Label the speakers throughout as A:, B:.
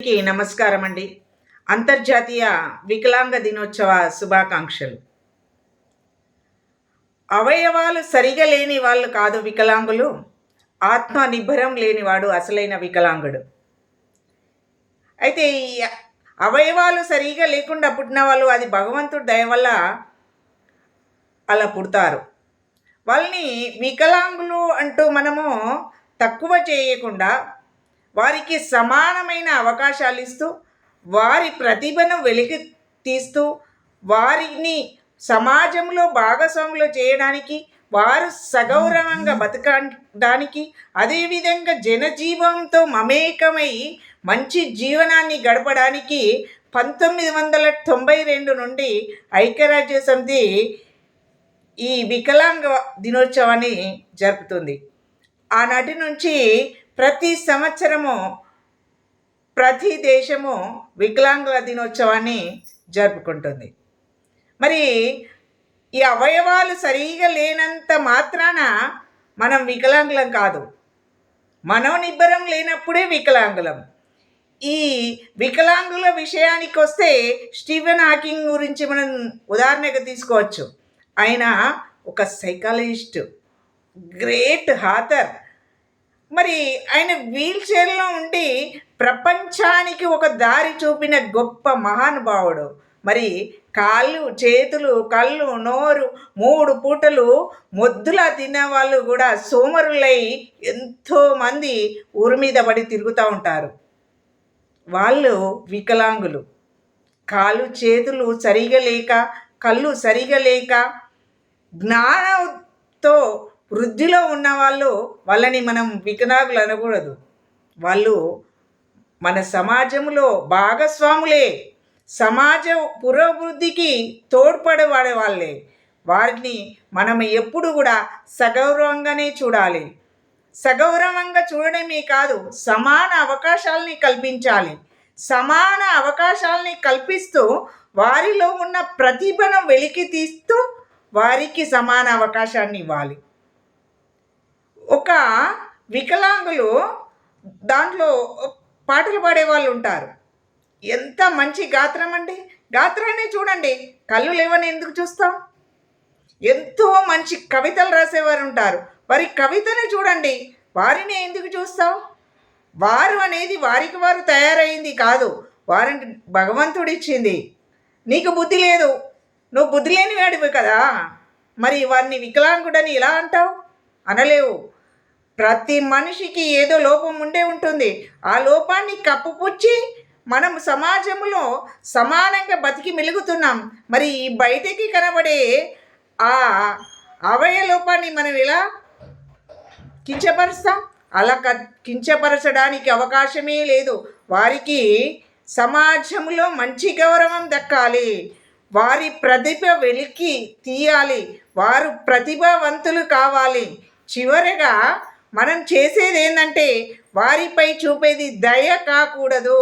A: అందరికీ నమస్కారం అండి అంతర్జాతీయ వికలాంగ దినోత్సవ శుభాకాంక్షలు. అవయవాలు సరిగా లేని వాళ్ళు కాదు వికలాంగులు. ఆత్మనిర్భరం లేనివాడు అసలైన వికలాంగుడు. అయితే ఈ అవయవాలు సరిగా లేకుండా పుట్టిన వాళ్ళు అది భగవంతుడి దయ వల్ల అలా పుడతారు. వాళ్ళని వికలాంగులు అంటూ మనము తక్కువ చేయకుండా వారికి సమానమైన అవకాశాలు ఇస్తూ వారి ప్రతిభను వెలికి తీస్తూ వారిని సమాజంలో భాగస్వాములు చేయడానికి వారు సగౌరవంగా బతకడానికి అదేవిధంగా జనజీవంతో మమేకమై మంచి జీవనాన్ని గడపడానికి పంతొమ్మిది వందల తొంభై రెండు నుండి ఐక్యరాజ్య సమితి ఈ వికలాంగ దినోత్సవాన్ని జరుపుతుంది. ఆనాటి నుంచి ప్రతి సంవత్సరము ప్రతి దేశము వికలాంగుల దినోత్సవాన్ని జరుపుకుంటుంది. మరి ఈ అవయవాలు సరిగా లేనంత మాత్రాన మనం వికలాంగులం కాదు. మనోనిబ్బరం లేనప్పుడే వికలాంగులం. ఈ వికలాంగుల విషయానికి వస్తే స్టీవెన్ హాకింగ్ గురించి మనం ఉదాహరణగా తీసుకోవచ్చు. ఆయన ఒక సైకాలజిస్ట్ గ్రేట్ హాథర్ మరి ఆయన వీల్ చైర్లో ఉండి ప్రపంచానికి ఒక దారి చూపిన గొప్ప మహానుభావుడు. మరి కాళ్ళు చేతులు కళ్ళు నోరు మూడు పూటలు మొద్దులా తిన్న వాళ్ళు కూడా సోమరులై ఎంతోమంది ఊరి మీద పడి తిరుగుతూ ఉంటారు. వాళ్ళు వికలాంగులు. కాళ్ళు చేతులు సరిగా లేక కళ్ళు సరిగా లేక జ్ఞానంతో వృద్ధిలో ఉన్న వాళ్ళు వాళ్ళని మనం వికలాగులు అనకూడదు. వాళ్ళు మన సమాజంలో భాగస్వాములే. సమాజ పురోభివృద్ధికి తోడ్పడవాడే వాళ్ళే. వారిని మనం ఎప్పుడు కూడా సగౌరవంగానే చూడాలి. సగౌరవంగా చూడడమే కాదు సమాన అవకాశాలని కల్పించాలి. సమాన అవకాశాలని కల్పిస్తూ వారిలో ఉన్న ప్రతిభను వెలికి తీస్తూ వారికి సమాన అవకాశాన్ని ఇవ్వాలి. ఒక వికలాంగులు దాంట్లో పాటలు పాడే వాళ్ళు ఉంటారు. ఎంత మంచి గాత్రం అండి. గాత్రాన్ని చూడండి. కళ్ళు లేవని ఎందుకు చూస్తాం? ఎంతో మంచి కవితలు రాసేవారు ఉంటారు. వారి కవితను చూడండి. వారిని ఎందుకు చూస్తాం? వారు అనేది వారికి వారు తయారైంది కాదు. వారిని భగవంతుడు ఇచ్చింది. నీకు బుద్ధి లేదు. నువ్వు బుద్ధి లేని వాడివి కదా. మరి వారిని వికలాంగుడని ఎలా అంటావు? అనలేవు. ప్రతి మనిషికి ఏదో లోపం ఉండే ఉంటుంది. ఆ లోపాన్ని కప్పుపుచ్చి మనం సమాజంలో సమానంగా బతికి మెలుగుతున్నాం. మరి ఈ బయటికి కనబడే ఆ అవయ లోపాన్ని మనం ఎలా కించపరుస్తాం? అలా క కించపరచడానికి అవకాశమే లేదు. వారికి సమాజంలో మంచి గౌరవం దక్కాలి. వారి ప్రతిభ వెలికి తీయాలి. వారు ప్రతిభావంతులు కావాలి. చివరిగా మనం చేసేది ఏంటంటే వారిపై చూపేది దయ కాకూడదు.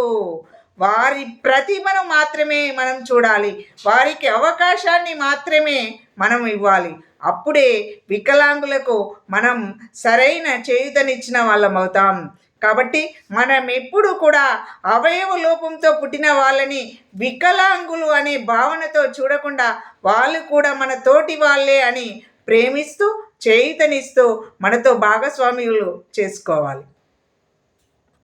A: వారి ప్రతిభను మాత్రమే మనం చూడాలి. వారికి అవకాశాన్ని మాత్రమే మనం ఇవ్వాలి. అప్పుడే వికలాంగులకు మనం సరైన చేయుతనిచ్చిన వాళ్ళం అవుతాం. కాబట్టి మనం ఎప్పుడు కూడా అవయవ లోపంతో పుట్టిన వాళ్ళని వికలాంగులు అనే భావనతో చూడకుండా వాళ్ళు కూడా మన తోటి వాళ్ళే అని ప్రేమిస్తూ చేయితనిస్తూ మనతో భాగస్వామ్యులు చేసుకోవాలి.